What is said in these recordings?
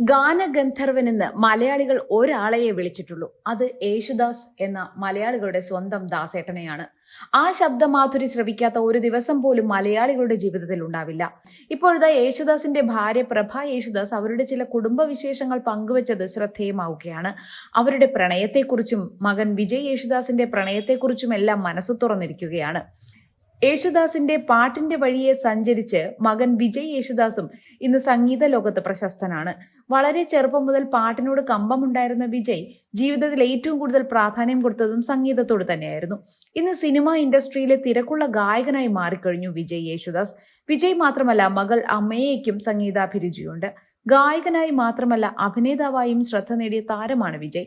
ഗാനഗന്ധർവനെന്ന് മലയാളികൾ ഒരാളെയെ വിളിച്ചിട്ടുള്ളൂ. അത് യേശുദാസ് എന്ന മലയാളികളുടെ സ്വന്തം ദാസേട്ടനെയാണ്. ആ ശബ്ദമാധുരി ശ്രവിക്കാത്ത ഒരു ദിവസം പോലും മലയാളികളുടെ ജീവിതത്തിൽ ഉണ്ടാവില്ല. ഇപ്പോഴത്തെ യേശുദാസിന്റെ ഭാര്യ പ്രഭ യേശുദാസ് അവരുടെ ചില കുടുംബ വിശേഷങ്ങൾ പങ്കുവച്ചത് ശ്രദ്ധേയമാവുകയാണ്. അവരുടെ പ്രണയത്തെക്കുറിച്ചും മകൻ വിജയ് യേശുദാസിന്റെ പ്രണയത്തെക്കുറിച്ചും എല്ലാം മനസ്സു തുറന്നിരിക്കുകയാണ്. യേശുദാസിന്റെ പാട്ടിന്റെ വഴിയെ സഞ്ചരിച്ച് മകൻ വിജയ് യേശുദാസും ഇന്ന് സംഗീത ലോകത്ത് പ്രശസ്തനാണ്. വളരെ ചെറുപ്പം മുതൽ പാട്ടിനോട് കമ്പമുണ്ടായിരുന്ന വിജയ് ജീവിതത്തിൽ ഏറ്റവും കൂടുതൽ പ്രാധാന്യം കൊടുത്തതും സംഗീതത്തോട് തന്നെയായിരുന്നു. ഇന്ന് സിനിമ ഇൻഡസ്ട്രിയിലെ തിരക്കുള്ള ഗായകനായി മാറിക്കഴിഞ്ഞു വിജയ് യേശുദാസ്. വിജയ് മാത്രമല്ല മകൾ അമ്മയേക്കും സംഗീതാഭിരുചിയുണ്ട്. ഗായകനായി മാത്രമല്ല അഭിനേതാവായും ശ്രദ്ധ നേടിയ താരമാണ് വിജയ്.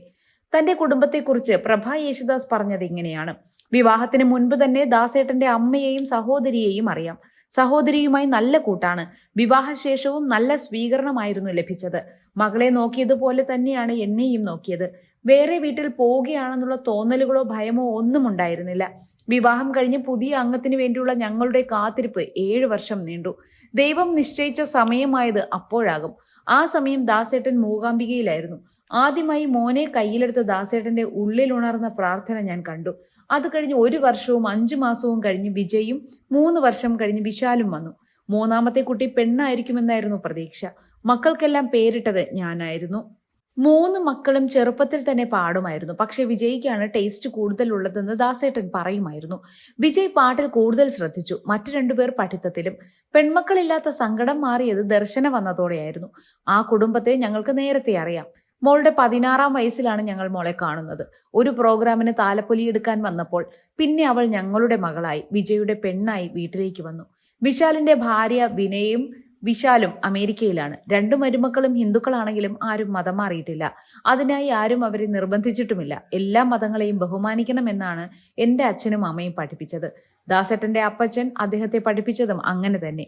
തന്റെ കുടുംബത്തെക്കുറിച്ച് പ്രഭ യേശുദാസ് പറഞ്ഞത് ഇങ്ങനെയാണ്. വിവാഹത്തിന് മുൻപ് തന്നെ ദാസേട്ടന്റെ അമ്മയെയും സഹോദരിയെയും അറിയാം. സഹോദരിയുമായി നല്ല കൂട്ടാണ്. വിവാഹശേഷവും നല്ല സ്വീകരണമായിരുന്നു ലഭിച്ചത്. മകളെ നോക്കിയതുപോലെ തന്നെയാണ് എന്നെയും നോക്കിയത്. വേറെ വീട്ടിൽ പോവുകയാണെന്നുള്ള തോന്നലുകളോ ഭയമോ ഒന്നും ഉണ്ടായിരുന്നില്ല. വിവാഹം കഴിഞ്ഞ് പുതിയ അംഗത്തിന് വേണ്ടിയുള്ള ഞങ്ങളുടെ കാത്തിരിപ്പ് ഏഴു വർഷം നീണ്ടു. ദൈവം നിശ്ചയിച്ച സമയമായത് അപ്പോഴാകും. ആ സമയം ദാസേട്ടൻ മൂകാംബികയിലായിരുന്നു. ആദ്യമായി മോനെ കയ്യിലെടുത്ത ദാസേട്ടന്റെ ഉള്ളിലുണർന്ന പ്രാർത്ഥന ഞാൻ കണ്ടു. അത് കഴിഞ്ഞ് ഒരു വർഷവും അഞ്ചു മാസവും കഴിഞ്ഞ് വിജയും മൂന്ന് വർഷം കഴിഞ്ഞ് വിശാലും വന്നു. മൂന്നാമത്തെ കുട്ടി പെണ്ണായിരിക്കുമെന്നായിരുന്നു പ്രതീക്ഷ. മക്കൾക്കെല്ലാം പേരിട്ടത് ഞാനായിരുന്നു. മൂന്ന് മക്കളും ചെറുപ്പത്തിൽ തന്നെ പാടുമായിരുന്നു. പക്ഷെ വിജയ്ക്കാണ് ടേസ്റ്റ് കൂടുതൽ ഉള്ളതെന്ന് ദാസേട്ടൻ പറയുമായിരുന്നു. വിജയ് പാട്ടിൽ കൂടുതൽ ശ്രദ്ധിച്ചു. മറ്റു രണ്ടുപേർ പഠിത്തത്തിലും പെൺമക്കളില്ലാത്ത സങ്കടം മാറിയത് ദർശന വന്നതോടെയായിരുന്നു. ആ കുടുംബത്തെ ഞങ്ങൾക്ക് നേരത്തെ അറിയാം. മോളുടെ പതിനാറാം വയസ്സിലാണ് ഞങ്ങൾ മോളെ കാണുന്നത്. ഒരു പ്രോഗ്രാമിന് താലപ്പൊലി എടുക്കാൻ വന്നപ്പോൾ പിന്നെ അവൾ ഞങ്ങളുടെ മകളായി വിജയുടെ പെണ്ണായി വീട്ടിലേക്ക് വന്നു. വിശാലിന്റെ ഭാര്യ വിനയും വിശാലും അമേരിക്കയിലാണ്. രണ്ടു മരുമക്കളും ഹിന്ദുക്കളാണെങ്കിലും ആരും മതം മാറിയിട്ടില്ല. അതിനായി ആരും അവരെ നിർബന്ധിച്ചിട്ടുമില്ല. എല്ലാ മതങ്ങളെയും ബഹുമാനിക്കണമെന്നാണ് എന്റെ അച്ഛനും അമ്മയും പഠിപ്പിച്ചത്. ദാസേട്ടന്റെ അപ്പച്ചൻ അദ്ദേഹത്തെ പഠിപ്പിച്ചതും അങ്ങനെ തന്നെ.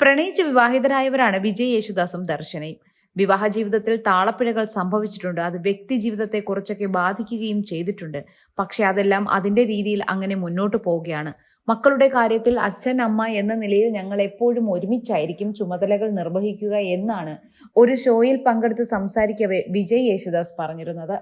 പ്രണയിച്ച് വിവാഹിതരായവരാണ് വിജയ് യേശുദാസും ദർശനയും. വിവാഹ ജീവിതത്തിൽ താളപ്പിഴകൾ സംഭവിച്ചിട്ടുണ്ട്. അത് വ്യക്തി ജീവിതത്തെ കുറച്ചൊക്കെ ബാധിക്കുകയും ചെയ്തിട്ടുണ്ട്. പക്ഷെ അതെല്ലാം അതിന്റെ രീതിയിൽ അങ്ങനെ മുന്നോട്ട് പോവുകയാണ്. മക്കളുടെ കാര്യത്തിൽ അച്ഛൻ അമ്മ എന്ന നിലയിൽ ഞങ്ങൾ എപ്പോഴും ഒരുമിച്ചായിരിക്കും ചുമതലകൾ നിർവഹിക്കുക എന്നാണ് ഒരു ഷോയിൽ പങ്കെടുത്ത് സംസാരിക്കവേ വിജയ് യേശുദാസ് പറഞ്ഞിരുന്നത്.